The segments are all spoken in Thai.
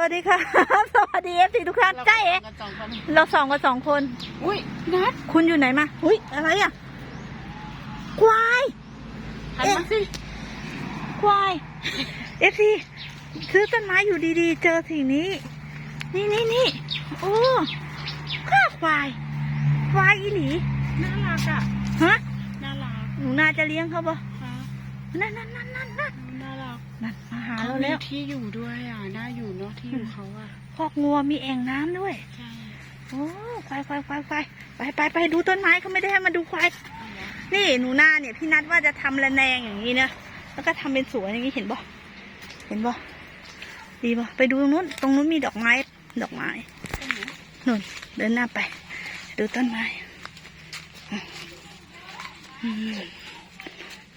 วัสดีค่ะ สวัสดีเอฟซีทุกท่านใช่เอ๊ะกันสองคนเราสองกันสองคน อุ้ยนัดคุณอยู่ไหนมา อุ้ยอะไรอะ ควายหันมาสิควายเอฟซีซื้อต้นไม้อยู่ดีๆ เจอสิ่งนี้ นี่นี่นี่โอ้ข้าควาย ควายอีหลี น่ารักอะ ฮะ น่ารัก หนูนาจะเลี้ยงเขาปะค่ะนั่นนั่นนั่นนั่นนั่น น่ารัก นั่นมาหา เขาเรามีแล้วที่อยู่ด้วยอะน่าอยู่เนาะที่อยู่เขาอะคอกงัวมีแอ่งน้ำด้วย ใช่โอ้ควายควายควายควายไปไปไปดูต้นไม้เขาไม่ได้ให้มาดูควาย นี่หนูนาเนี่ยพี่นัดว่าจะทำระแนงอย่างนี้นะ แล้วก็ทำเป็นสวนอย่างนี้เห็นบ่เห็นบ่ดีบ่ไปดูตรงนู้น ตรงนู้นมีดอกไม้ ดอกไม้ นู่นเดินหน้าไป ดูต้นไม้อืม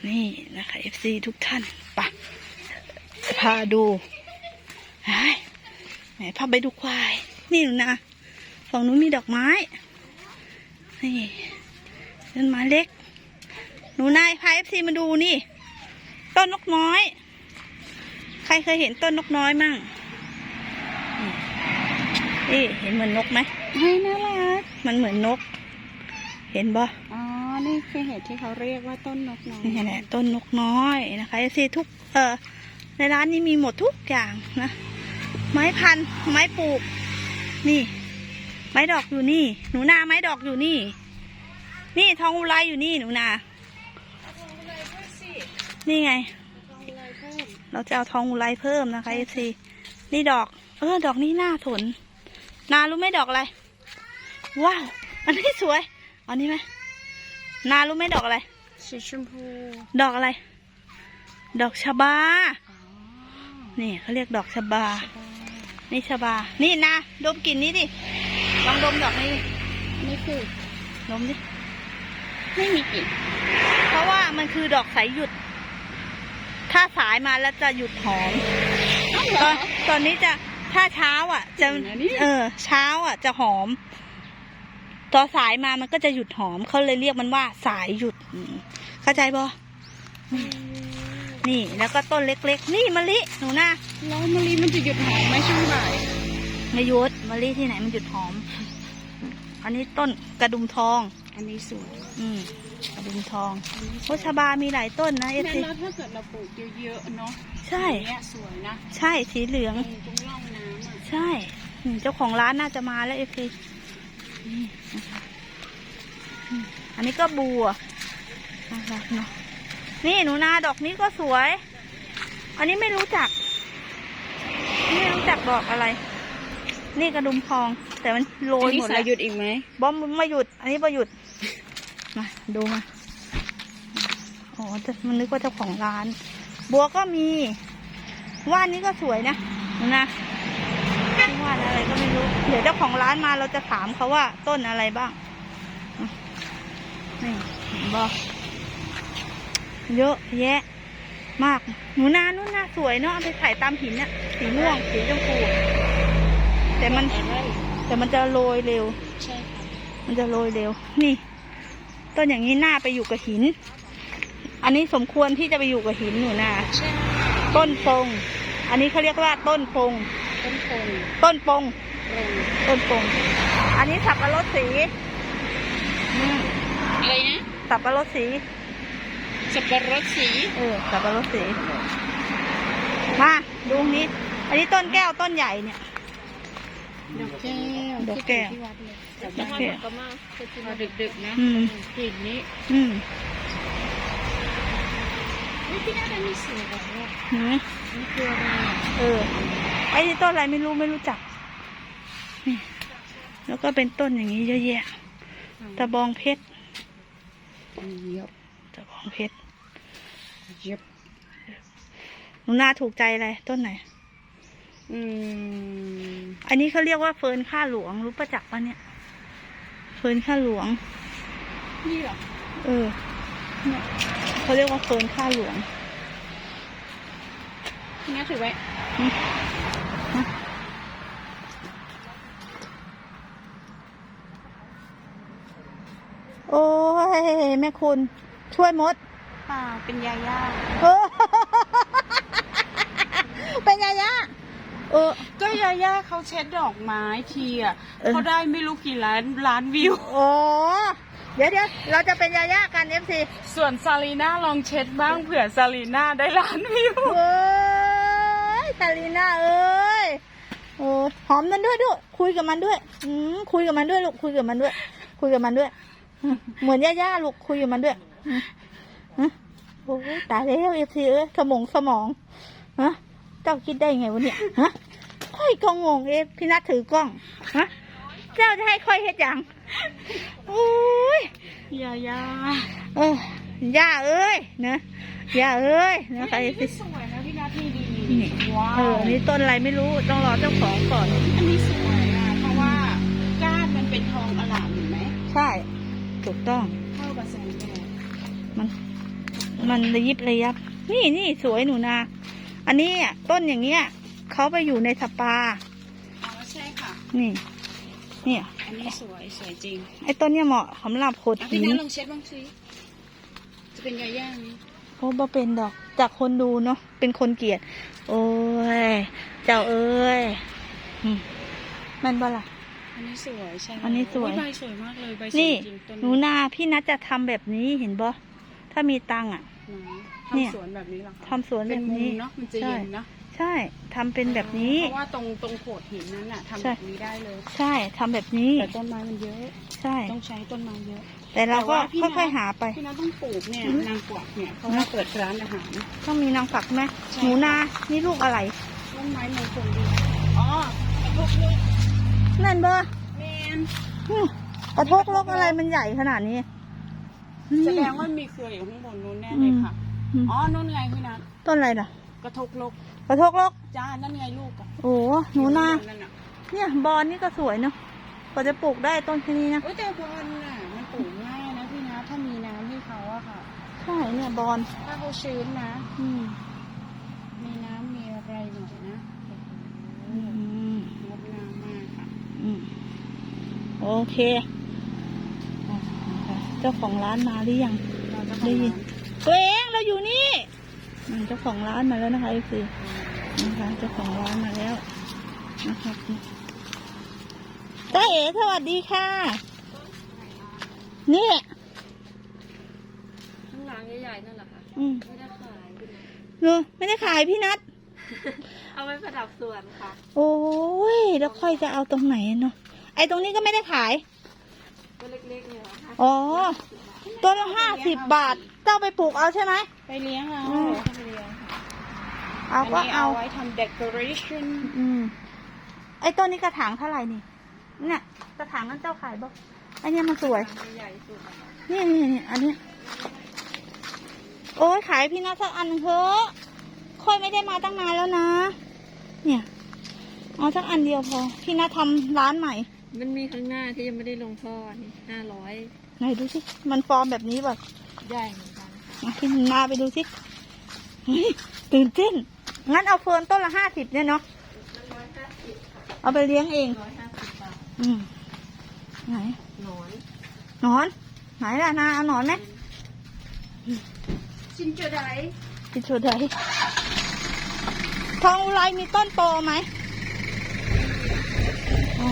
นี่นะคะเอฟซีทุกท่านไปะ พาดูไอ้ไหนพาไปดูควาย นี่หนูนาฝั่งนู้นมีดอกไม้ นี่ต้นไม้เล็ก หนูนายพาเอฟซีมาดูนี่ ต้นนกน้อย ใครเคยเห็นต้นนกน้อยมั่งนี่นี่เห็นเหมือนนกไหมเฮ้ยน่ารัก มันเหมือนนก เห็นบ่อ๋อ นี่คือเหตุที่เขาเรียกว่าต้นนกน้อย นี่แหละต้นนกน้อยนะคะเอฟซีทุก เออ ในร้านนี้มีหมดทุกอย่างนะ ไม้พันธุ์ไม้ปลูก นี่ ไม้ดอกอยู่นี่ หนูนาไม้ดอกอยู่นี่ นี่ทองอุไรอยู่นี่หนูนานี่ไง เราจะเอาทองอุไรเพิ่มนะคะเอฟซีนี่ดอก เออ ดอกนี้น่าสนนารู้ไหมดอกอะไร ว้าว อันนี้สวยเอันนี้ไหมนารู้ไหมดอกอะไร สีชมพู ดอกอะไร ดอกชบาอ๋อ นี่เขาเรียกดอกชบา นี่ชบา นี่นาดมกลิ่นนี้ดิ ลองดมดอกนี้ดินี่คือดมดิ ไม่มีกลิ่น เพราะว่ามันคือดอกสายหยุด ถ้าสายมาแล้วจะหยุดหอม ตอนตอนนี้จะถ้าเช้าอะ จะเออ เช้าอะ จะหอม ต่อสายมามันก็จะหยุดหอมเขาเลยเรียกมันว่าสายหยุดอืมเข้าใจบ่ นี่แล้วก็ต้นเล็กๆ นี่มะลิหนูนะแล้วมะลิมันจะหยุดหอมไหมช่วงบ่ายไม่หยุดมะลิที่ไหนมันหยุดหอม อันนี้ต้นกระดุมทอง อันนี้สวยอืมกระดุมทองโคชบามีหลายต้นนะเอฟเนี่ยซีแล้วถ้าเกิดเราปลูกเยอะๆเนาะใช่อย่างเนี้ยสวยนะใช่สีเหลืองตรงตรงร่องน้ำอะใช่อืมเจ้าของร้านน่าจะมาแล้วเอฟซีนี่นะคะอืมอันนี้ก็บัวน่ารักเนาะ นี่หนูนาดอกนี้ก็สวย อันนี้ไม่รู้จัก ไม่รู้จักดอกอะไร นี่กระดุมทอง แต่มันโรอัยนนี้หมดสาแล้ยวหยุดอีกไหมบอมไม่หยุด อันนี้ไม่หยุด มาดูมา อ๋อแต่มันนึกว่าเจ้าของร้าน บัวก็มี ว่านนี้ก็สวยนะดูนะว่านอะไรก็ไม่รู้ เดี๋ยวเจ้าของร้านมาเราจะถามเขาว่าต้นอะไรบ้างอะนี่เห็นบอ เยอะแยะ มาก หนูนานู่นนะสวยเนาะเอาไปถ่ายตามหินน่ะ สีม่วง สีชมพู แต่มัน แต่มันจะโรยเร็ว ใช่ค่ะ มันจะโรยเร็ว นี่ ต้นอย่างนี้หน้าไปอยู่กับหิน อันนี้สมควรที่จะไปอยู่กับหินหนูนาใช่ต้นพงอันนี้เขาเรียกว่าต้นพงต้นโพนต้นปงลงต้นปง อันนี้สับปะรดสีอืมอะไรนะ สับปะรดสี สับปะรดสีเออสับปะรดสี มา ดูนี้ อันนี้ต้นแก้วต้นใหญ่เนี่ย ดอกแก้วดอกแก้ว ที่วัดเลยดอกแก้วพอดึกๆนะอืม กลิ่นนี้อืมนี่ที่น่าจะมีสีแบบนี้เห็นไหมนี่คืออะไรอะเออไอ้นี่ต้นอะไรไม่รู้ไม่รู้จักนี่แล้วก็เป็นต้นอย่างนี้เยอะแยะ ตะบองเพชร เย็บตะบองเพชร เย็บหนูนาถูกใจอะไรต้นไหน อืม อันนี้เขาเรียกว่าเฟิร์นข้าหลวงรู้ประจักษ์ปะเนี่ย เฟิร์นข้าหลวง นี่เหรอ เออเนี่ยเขาเรียกว่าเฟิร์นข้าหลวงนี่ถือไว้โอ้ย แม่คุณ ช่วยมด เปล่าเป็นยาย่าเออเป็นไงยะเออ ก็ยาย่าเขาเช็ดดอกไม้ทีอะเออ เขาได้ไม่รู้กี่ล้านล้านวิว โอ้เดี๋ยวเดี๋ยวเราจะเป็นยาย่ากันเอฟซีส่วนซาลีน่าลองเช็ดบ้างเผื่อซาลีน่าได้ล้านวิว เอ้ยคารีน่าเอ้ยโอ้หอมมันด้วยด้วยคุยกับมันด้วย อืมคุยกับมันด้วยลูกคุยกับมันด้วย คุยกับมันด้วยอืมเหมือนย่าๆลูกคุยกับมันด้วยอืมอืม โอ้ยตายแล้วเอฟซีเอ้ยสมองสมองฮะเจ้าคิดได้ไงวะเนี่ยฮะค่อยก็งงเอฟพี่นัทถือกล้องฮะเจ้าจะให้ค่อยเฮ็ดหยังโอ้ยยาย่าเออย่าเอ้ยนะย่าเอ้ยนะคะเอฟซีสวยนะพี่นัทนี่ดีนี่ว้าเอวอนี่ต้นอะไรไม่รู้ต้องรอเจ้าของก่อนอันนี้สวยอะเพราะว่าก้านมันเป็นทองอลามเห็นไหมใช่ ถูกต้องเข้ากับแสงแดดมัน มันระยิบระยับ นี่นี่สวยหนูนา อันนี้อะต้นอย่างเงี้ยเขาไปอยู่ในสปา อ๋อใช่ค่ะ นี่ เนี่ย อันนี้สวยสวยจริงไอ้ต้นเนี้ยเหมาะสำหรับโขดอะหิพี่นนัทลองเช็ดบ้างสิจะเป็นยาย่าไหมโอ้บ่เป็นดอก จากคนดูเนาะเป็นคนเกลียด โอ้ย เจ้าเอ้ยอืมแมันบ่ล่ะ อันนี้สวยใช่ไหมอันนี้สวย โใบสวยมากเลยใบสวยนี่จริงต้นหนูนาพี่นัทจะทำแบบนี้เห็นบ่ถ้ามีตังค์อะไหน เนี่ยทำสวนแบบนี้เหรอคะทำสวนแบเป็นบมุนี้มเนาะมันจะเย็นเนาะใช่ทำเป็นแบบนี้ เพราะว่าตรงตรงโขดหินนั้นน่ะทำใช่แบบนี้ได้เลย ใช่ทำแบบนี้ แต่ต้นไม้มันเยอะ ใช่ ต้องใช้ต้นไม้เยอะ แต่เราก็แต่ว่าพี่นะ ค่อยๆหาไป พี่นัทต้องปลูกเนี่ยอืมนางกวักเนี่ยเพราะว่าเปิดร้านอาหาร ต้องมีนางฝักไหมใช่ หนูนา นี่ลูกอะไร ต้นไม้มงคลดีอ๋อพวกนี้นั่นเบอร์แมนกระทกลกอะไรมันใหญ่ขนาดนี้ แสดงว่ามีเครืออยู่ข้างบนนู้นแน่เลยค่ะ อืม อ๋อนู่นไงพี่นัทต้นอะไรน่ะ กระทกลกกระทกลกจ้านั่นไงลูกอะโอ้หนูนานั่นน่ะเนี่ยบอลนี่ก็สวยเนาะกว่าจะปลูกได้ต้นแค่นี้นะโอ้ยแต่บอลน่ะมันปลูกง่ายนะพี่นัทถ้ามีน้ำให้เขาอะค่ะ ใช่เนี่ยบอลถ้าเขาชื้นนะ อืมมีน้ำมีอะไรหน่อยนะโอ้อืโหมงดงามมากค่ะ อืมโอเคอะนะคะ เจ้าของร้านมาหรือยังเราจะได้ยินตัวเองเราอยู่นี่อืมเจ้าของร้านมาแล้วนะคะไอซีนะคะเจ้าของร้านมาแล้วนะครับจ้าเอ๋สวัสดีค่ะ นี่ข้างหลังใหญ่ๆนั่นแหละค่ะอืมไม่ได้ขายคุณเออไม่ได้ขายพี่นัทเอาไว้ประดับสวนค่ะ โอ้ยแล้วค่อยจะเอาตรงไหนเนาะไอตรงนี้ก็ไม่ได้ขาย ตัวเล็กๆเนี่ยค่ะอ๋อต้นละห้าสิบบาท เจ้าไปปลูกเอาใช่ไหม ไปเลี้ยงเอาอืม ไปเลี้ยงค่ะเอาอันก็นี้เอาเอาไว้ทำ decoration อืม ไอ้ต้นนี้กระถางเท่าไหร่นี่ เนี่ย กระถางนั้นเจ้าขายบ่ไอ้เนี่ยมันสวยใหญ่สุดอะค่ะนี่นี่นี่อันเนี้ยโอ้ยขายพี่นัทสักอันหนึ่งเถอะค่อยไม่ได้มาตั้งนานแล้วนะ เนี่ย เอาสักอันเดียวพอ พี่นัททำร้านใหม่ มันมีข้างหน้าที่ยังไม่ได้ลงท่อนี่ห้าร้อยไหนดูสิ มันฟอร์มแบบนี้ป่ะใหญ่เหมือนกันค่ะมาพี่นาไปดูสิเฮ้ยตื่นเต้น งั้นเอาเฟิร์นต้นละห้าสิบเนี่ยเนาะ ร้อยห้าสิบค่ะเอาไปเลี้ยงเอง ร้อยห้าสิบบาทอืมไหน หนอนหนอน ไหนล่ะนาเอาหนอนไหมชินจะไดพิชูไดทองอุไรมีต้นโตไหมอ๋อ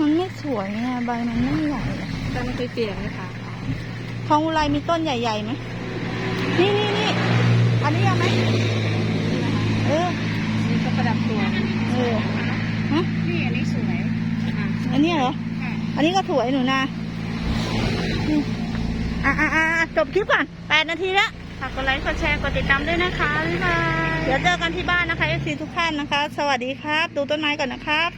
มันไม่สวยอะใบมันไม่ใหญ่อะแต่มันเคยเปลี่ยนเลยค่ะทองอุไรมีต้นใหญ่ๆไหมนี่นี่นี่อันนี้เอาไหมเออนี่ก็ประดับสวนเออฮะนี่อันนี้สวยค่ะอันนี้เหรอค่ะอันนี้ก็สวยหนูนาอืมอะอะอะอะจบคลิปก่อนแปดนาทีแล้วฝากกดไลค์กดแชร์กดติดตามด้วยนะคะบ๊ายบายเดี๋ยวเจอกันที่บ้านนะคะเอฟซีทุกท่านนะคะ สวัสดีครับ ดูต้นไม้ก่อนนะครับ